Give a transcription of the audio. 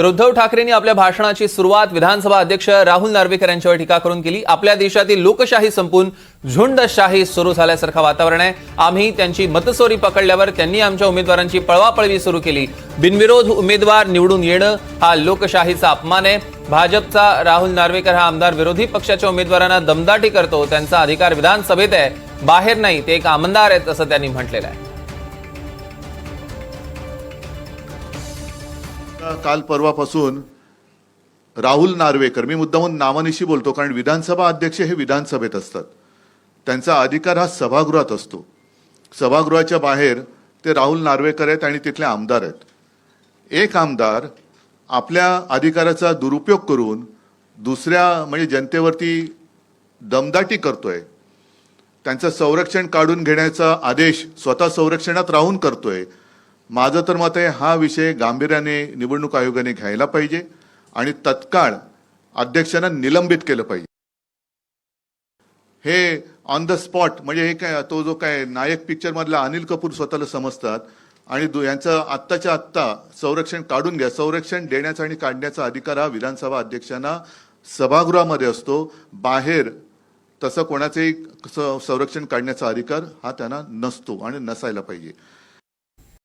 तर उद्धव ठाकरेंनी आपल्या भाषणाची सुरुवात विधानसभा अध्यक्ष राहुल नार्वेकर यांच्यावर टीका करून केली. आपल्या देशातील लोकशाही संपून झुंडशाही सुरू झाल्यासारखं वातावरण आहे. आम्ही त्यांची मतसोरी पकडल्यावर त्यांनी आमच्या उमेदवारांची पळवापळवी सुरू केली. बिनविरोध उमेदवार निवडून येणं हा लोकशाहीचा अपमान आहे. भाजपचा राहुल नार्वेकर हा आमदार विरोधी पक्षाच्या उमेदवारांना दमदाटी करतो. त्यांचा अधिकार विधानसभेत आहे. बाहेर नाही ते एक आमदार आहेत असं त्यांनी म्हटलेलं आहे. काल परवापासून राहुल नार्वेकर मी मुद्दामून नावानिशी बोलतो कारण विधानसभा अध्यक्ष हे विधानसभेत असतात. त्यांचा अधिकार हा सभागृहात असतो. सभागृहाच्या बाहेर ते राहुल नार्वेकर आहेत आणि तिथले आमदार आहेत. एक आमदार आपल्या अधिकाराचा दुरुपयोग करून दुसऱ्या म्हणजे जनतेवरती दमदाटी करतोय. त्यांचं संरक्षण काढून घेण्याचा आदेश स्वतः संरक्षणात राहून करतोय. माझं तर मत आहे हा विषय गांभीर्याने निवडणूक आयोगाने घ्यायला पाहिजे आणि तत्काळ अध्यक्षांना निलंबित केलं पाहिजे. हे ऑन द स्पॉट म्हणजे हे काय तो जो काय नायक पिक्चर मधला अनिल कपूर स्वतःला समजतात आणि यांचं आत्ताच्या आत्ता संरक्षण काढून घ्या. संरक्षण देण्याचा आणि काढण्याचा अधिकार हा विधानसभा अध्यक्षांना सभागृहामध्ये असतो. बाहेर तसं कोणाचंही संरक्षण काढण्याचा अधिकार हा त्यांना नसतो आणि नसायला पाहिजे.